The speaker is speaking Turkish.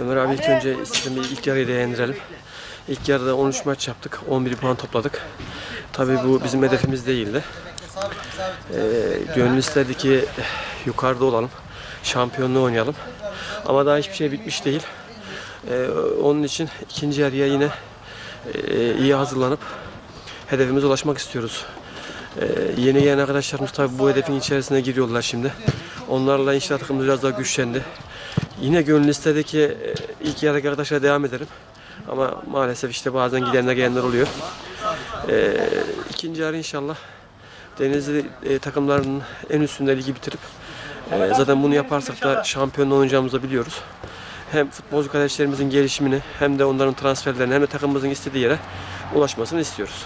Ömer abi ilk önce istedim ilk yarıyı değerlendirelim. İlk yarıda 13 maç yaptık. 11 puan topladık. Tabii bu bizim hedefimiz değildi. Ee, gönül isterdi ki yukarıda olalım. Şampiyonluğu oynayalım. Ama daha hiçbir şey bitmiş değil. Ee, onun için ikinci yarıya yine e, iyi hazırlanıp hedefimize ulaşmak istiyoruz. Ee, yeni gelen arkadaşlarımız tabii bu hedefin içerisine giriyorlar şimdi. Onlarla inşallah takımımız biraz daha güçlendi. Yine gönül istedi ki e, ilk yarıdaki arkadaşlara devam edelim. Ama maalesef işte bazen gidenler gelenler oluyor. Ee, ikinci yarı inşallah Denizli e, takımlarının en üstünde ligi bitirip e, zaten bunu yaparsak da şampiyon oynayacağımızı da biliyoruz. Hem futbolcu kardeşlerimizin gelişimini hem de onların transferlerini hem de takımımızın istediği yere ulaşmasını istiyoruz.